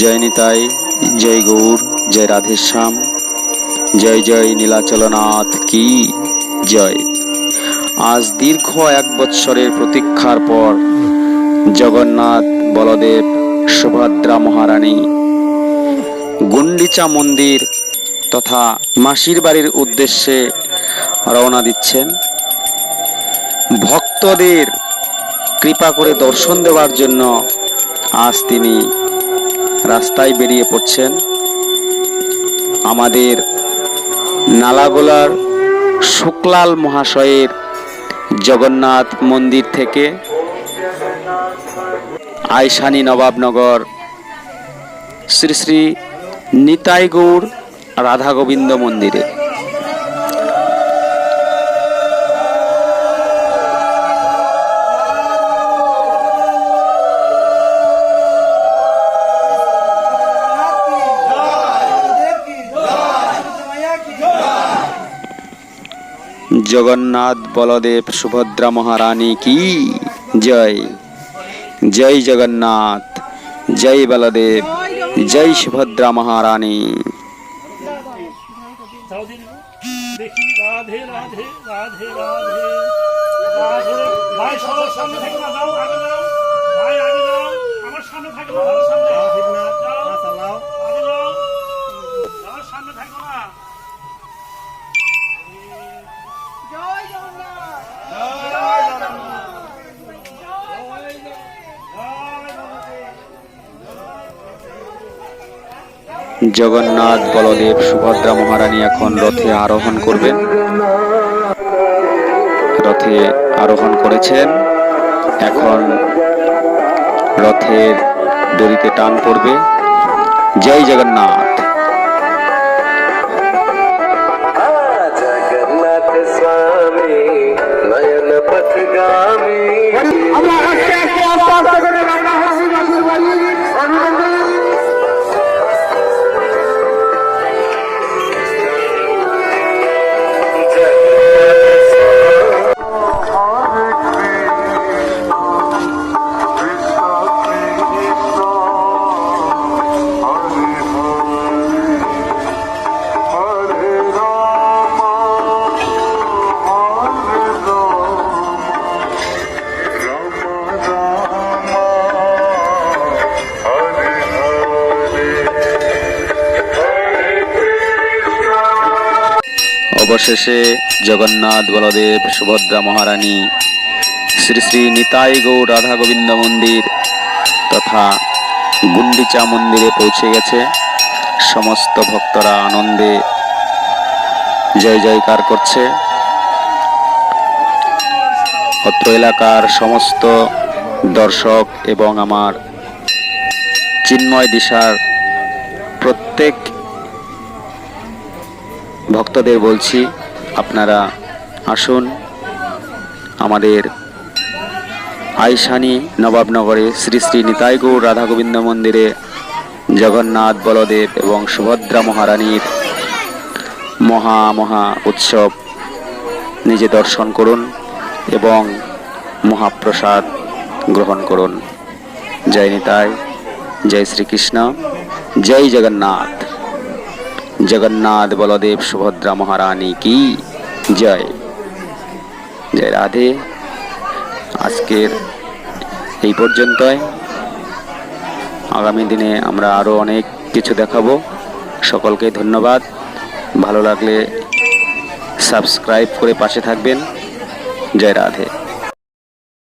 জয় নিতাই, জয় গৌর, জয় রাধেশ্যাম, জয় জয় নীলাচলনাথ কি জয়। আজ দীর্ঘ এক বৎসরের প্রতীক্ষার পর জগন্নাথ বলদেব, সুভদ্রা মহারানী, গুন্ডিচা মন্দির তথা মাসির বাড়ির উদ্দেশ্যে রওনা দিচ্ছেন। ভক্তদের কৃপা করে দর্শন দেওয়ার জন্য আজ তিনি রাস্তায় বেরিয়ে পড়ছেন আমাদের নালাগোলার শুক্লাল মহাশয়ের জগন্নাথ মন্দির থেকে আয়সানি নবাবনগর শ্রী শ্রী নিতাইগৌড় রাধাগোবিন্দ রাধা গোবিন্দ মন্দিরে। জগন্নাথ বলদেব সুভদ্রা মহারানী কি জয় জয় জগন্নাথ জয় বলদেব জয় সুভদ্রা মহারানী আমার সামনে না জগন্নাথ বলদেব সুভদ্রা মহারানী এখন রথে আরোহণ করবেন। রথে আরোহণ করেছেন। এখন রথের দড়িতে টান পড়বে। জয় জগন্নাথ। অবশেষে জগন্নাথ বলদেব সুভদ্রা মহারানী শ্রী শ্রী নিতাই গৌর রাধা গোবিন্দ মন্দির তথা গুন্ডিচা মন্দিরে পৌঁছে গেছে। সমস্ত ভক্তরা আনন্দে জয় জয়কার করছে। অত্র এলাকার সমস্ত দর্শক এবং আমার চিন্ময় দিশার প্রত্যেক ভক্তদের বলছি, আপনারা আসুন আমাদের আইসানি নবাবনগরে শ্রী শ্রী নিতাই গৌর রাধা গোবিন্দ মন্দিরে জগন্নাথ বলদেব এবং সুভদ্রা মহারানীর মহা মহা উৎসব নিজে দর্শন করুন এবং মহাপ্রসাদ গ্রহণ করুন। জয় নিতাই, জয় শ্রীকৃষ্ণ, জয় জগন্নাথ। জগন্নাথ বলদেব সুভদ্রা মহারানী কি? জয়। জয় রাধে। আজকের এই পর্যন্তই। আগামী দিনে আমরা আরও অনেক কিছু দেখাবো। সকলকে ধন্যবাদ। ভালো লাগলে সাবস্ক্রাইব করে পাশে থাকবেন। জয় রাধে।